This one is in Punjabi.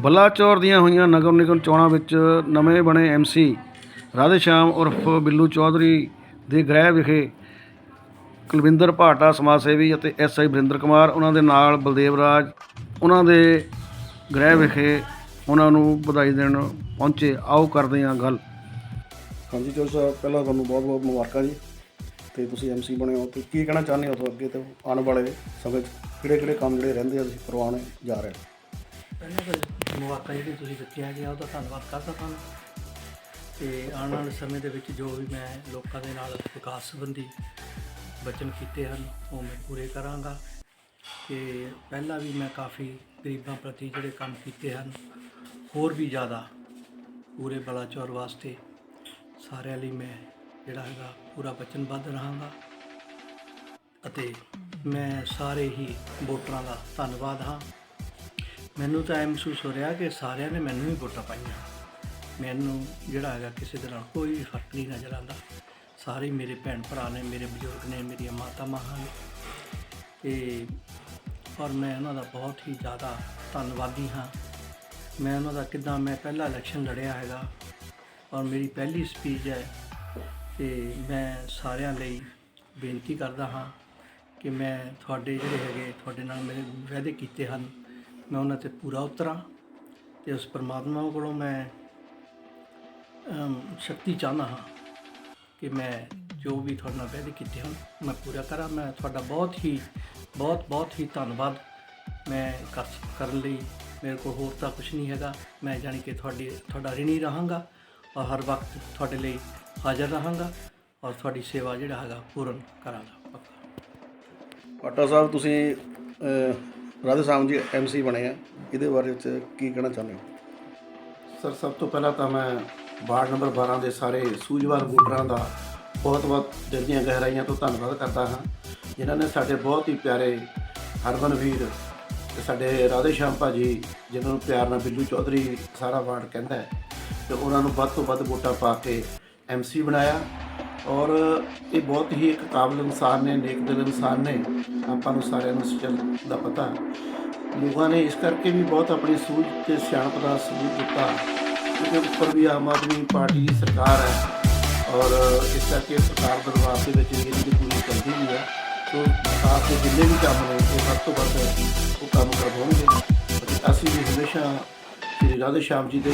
ਬਲਾਚੌਰ ਦੀਆਂ ਹੋਈਆਂ ਨਗਰ ਨਿਗਮ ਚੋਣਾਂ ਵਿੱਚ ਨਵੇਂ ਬਣੇ ਐਮਸੀ ਰਾਧੇਸ਼ਾਮ ਉਰਫ ਬਿੱਲੂ ਚੌਧਰੀ ਦੇ ਗ੍ਰਹਿ ਵਿਖੇ ਕੁਲਵਿੰਦਰ ਭਾਟਾ ਸਮਾਜ ਸੇਵੀ ਅਤੇ ਐਸਆਈ ਬਰਿੰਦਰ ਕੁਮਾਰ, ਉਹਨਾਂ ਦੇ ਨਾਲ ਬਲਦੇਵ ਰਾਜ, ਉਹਨਾਂ ਦੇ ਗ੍ਰਹਿ ਵਿਖੇ ਉਹਨਾਂ ਨੂੰ ਵਧਾਈ ਦੇਣ ਪਹੁੰਚੇ। ਆਓ ਕਰਦੇ ਹਾਂ ਗੱਲ। ਹਾਂਜੀ ਚੋਰ ਸਾਹਿਬ, ਪਹਿਲਾਂ ਤੁਹਾਨੂੰ ਬਹੁਤ ਬਹੁਤ ਮੁਬਾਰਕਾਂ ਜੀ। ਤੇ ਤੁਸੀਂ ਐਮਸੀ ਬਣੇ ਹੋ, ਤੇ ਕੀ ਕਹਿਣਾ ਚਾਹੁੰਦੇ ਹੋ ਅੱਗੇ ਤੇ ਆਉਣ ਵਾਲੇ ਸਮੇਂ 'ਚ? ਕਿਹੜੇ ਕਿਹੜੇ ਕੰਮ ਜਿਹੜੇ ਰਹਿੰਦੇ ਆ ਤੁਸੀਂ ਕਰਵਾਉਣੇ ਜਾ ਰਹੇ ਹੋ? ਪਹਿਲਾਂ ਤਾਂ ਮੁਬਾਰਕਾਂ ਜਿਹੜੀ ਤੁਸੀਂ ਦਿੱਤੀਆਂ ਗਿਆ ਉਹਦਾ ਧੰਨਵਾਦ ਕਰਦਾ ਤੁਹਾਨੂੰ। ਤੇ ਆਉਣ ਵਾਲੇ ਸਮੇਂ ਦੇ ਵਿੱਚ ਜੋ ਵੀ ਮੈਂ ਲੋਕਾਂ ਦੇ ਨਾਲ ਵਿਕਾਸ ਸੰਬੰਧੀ ਬਚਨ ਕੀਤੇ ਹਨ, ਉਹ ਮੈਂ ਪੂਰੇ ਕਰਾਂਗਾ। ਤੇ ਪਹਿਲਾਂ ਵੀ ਮੈਂ ਕਾਫੀ ਗਰੀਬਾਂ ਪ੍ਰਤੀ ਜਿਹੜੇ ਕੰਮ ਕੀਤੇ ਹਨ, ਹੋਰ ਵੀ ਜ਼ਿਆਦਾ ਪੂਰੇ ਬਲਾਚੌਰ ਵਾਸਤੇ ਸਾਰਿਆਂ ਲਈ ਮੈਂ ਜਿਹੜਾ ਹੈਗਾ ਪੂਰਾ ਵਚਨਬੱਧ ਰਹਾਂਗਾ। ਅਤੇ ਮੈਂ ਸਾਰੇ ਹੀ ਵੋਟਰਾਂ ਦਾ ਧੰਨਵਾਦ ਹਾਂ। ਮੈਨੂੰ ਤਾਂ ਐਂ ਮਹਿਸੂਸ ਹੋ ਰਿਹਾ ਕਿ ਸਾਰਿਆਂ ਨੇ ਮੈਨੂੰ ਹੀ ਵੋਟਾਂ ਪਾਈਆਂ। ਮੈਨੂੰ ਜਿਹੜਾ ਹੈਗਾ ਕਿਸੇ ਦੇ ਨਾਲ ਕੋਈ ਫ਼ਰਕ ਨਹੀਂ ਨਜ਼ਰ ਆਉਂਦਾ। ਸਾਰੇ ਮੇਰੇ ਭੈਣ ਭਰਾ ਨੇ, ਮੇਰੇ ਬਜ਼ੁਰਗ ਨੇ, ਮੇਰੀਆਂ ਮਾਤਾ ਮਾਂ ਨੇ। ਤੇ ਔਰ ਮੈਂ ਉਹਨਾਂ ਦਾ ਬਹੁਤ ਹੀ ਜ਼ਿਆਦਾ ਧੰਨਵਾਦੀ ਹਾਂ। ਮੈਂ ਉਹਨਾਂ ਦਾ ਕਿਦਾਂ ਮੈਂ ਪਹਿਲਾ ਇਲੈਕਸ਼ਨ ਲੜਿਆ ਹੈਗਾ। ਔਰ ਮੇਰੀ ਪਹਿਲੀ ਸਪੀਚ ਹੈ ਤੇ ਮੈਂ ਸਾਰਿਆਂ ਲਈ ਬੇਨਤੀ ਕਰਦਾ ਹਾਂ ਕਿ ਮੈਂ ਤੁਹਾਡੇ ਜਿਹੜੇ ਹੈਗੇ, ਤੁਹਾਡੇ ਨਾਲ ਮੇਰੇ ਵਾਅਦੇ ਕੀਤੇ ਹਨ। ਮੈਂ ਉਹਨਾਂ ਤੇ ਪੂਰਾ ਉਤਰਾਂ ਤੇ ਉਸ ਪਰਮਾਤਮਾ ਕੋਲੋਂ ਮੈਂ ਸ਼ਕਤੀ ਚਾਹੁੰਦਾ ਹਾਂ ਕਿ ਮੈਂ ਜੋ ਵੀ ਤੁਹਾਡੇ ਨਾਲ ਵਾਅਦੇ ਕੀਤੇ ਹਨ ਮੈਂ ਪੂਰਾ ਕਰਾਂ। ਮੈਂ ਤੁਹਾਡਾ ਬਹੁਤ ਹੀ, ਬਹੁਤ ਬਹੁਤ ਹੀ ਧੰਨਵਾਦ ਮੈਂ ਕਰ ਕਰਨ ਲਈ। ਮੇਰੇ ਕੋਲ ਹੋਰ ਤਾਂ ਕੁਝ ਨਹੀਂ ਹੈਗਾ। ਮੈਂ ਜਾਣੀ ਕਿ ਤੁਹਾਡੇ, ਤੁਹਾਡਾ ਰਿਣੀ ਰਹਾਂਗਾ ਔਰ ਹਰ ਵਕਤ ਤੁਹਾਡੇ ਲਈ ਹਾਜ਼ਰ ਰਹਾਂਗਾ ਔਰ ਤੁਹਾਡੀ ਸੇਵਾ ਜਿਹੜਾ ਹੈਗਾ ਪੂਰਨ ਕਰਾਂਗਾ। ਪੱਕਾ। ਭਾਟਾ ਸਾਹਿਬ, ਤੁਸੀਂ ਰਾਧੇ ਸ਼ਾਮ ਜੀ ਐਮਸੀ ਬਣੇ ਆ। ਇਹਦੇ ਬਾਰੇ ਵਿੱਚ ਕੀ ਕਹਿਣਾ ਚਾਹੁੰਦੇ ਹੋ? ਸਰ, ਸਭ ਤੋਂ ਪਹਿਲਾਂ ਤਾਂ ਮੈਂ ਵਾਰਡ ਨੰਬਰ 12 ਦੇ ਸਾਰੇ ਸੂਝਵਾਨ ਵੋਟਰਾਂ ਦਾ ਬਹੁਤ-ਬਹੁਤ ਦਿਲ ਗਹਿਰਾਈਆਂ ਤੋਂ ਧੰਨਵਾਦ ਕਰਦਾ ਹਾਂ। ਜਿਨ੍ਹਾਂ ਨੇ ਸਾਡੇ ਬਹੁਤ ਹੀ ਪਿਆਰੇ ਹਰਮਨਵੀਰ ਤੇ ਸਾਡੇ ਰਾਧੇ ਸ਼ਾਮ ਭਾਜੀ, ਜਿਨ੍ਹਾਂ ਨੂੰ ਪਿਆਰ ਨਾਲ ਬਿੱਲੂ ਚੌਧਰੀ ਸਾਰਾ ਵਾਰਡ ਕਹਿੰਦਾ ਹੈ, ਤੇ ਉਹਨਾਂ ਨੂੰ ਵੱਧ ਤੋਂ ਵੱਧ ਵੋਟਾਂ ਪਾ ਕੇ ਐਮਸੀ ਬਣਾਇਆ। ਔਰ ਇਹ ਬਹੁਤ ਹੀ ਇੱਕ ਕਾਬਲ ਇਨਸਾਨ ਨੇ, ਨੇਕ ਦਿਲ ਇਨਸਾਨ ਨੇ, ਆਪਾਂ ਨੂੰ ਸਾਰਿਆਂ ਨੂੰ ਸੱਚਲ ਦਾ ਪਤਾ। ਲੋਕਾਂ ਨੇ ਇਸ ਕਰਕੇ ਵੀ ਬਹੁਤ ਆਪਣੀ ਸੂਝ ਤੇ ਸਿਆਣਪ ਦਾ ਸਬੂਤ ਦਿੱਤਾ ਕਿਉਂਕਿ ਉੱਪਰ ਵੀ ਆਮ ਆਦਮੀ ਪਾਰਟੀ ਦੀ ਸਰਕਾਰ ਹੈ ਔਰ ਇਸ ਕਰਕੇ ਸਰਕਾਰ ਦਰਬਾਰ ਦੇ ਵਿੱਚ ਵੀ ਇਹਦੀ ਪੂਰੀ ਕਰਦੀ ਵੀ ਹੈ, ਸੋ ਸਰਕਾਰ ਦੇ ਜਿੰਨੇ ਵੀ ਕੰਮ ਨੇ, ਉਹ ਵੱਧ ਤੋਂ ਵੱਧ ਉਹ ਕੰਮ ਕਰਵਾਉਣਗੇ। ਅਸੀਂ ਵੀ ਹਮੇਸ਼ਾ ਸ੍ਰੀ ਰਾਧੇ ਸ਼ਾਮ ਜੀ ਦੇ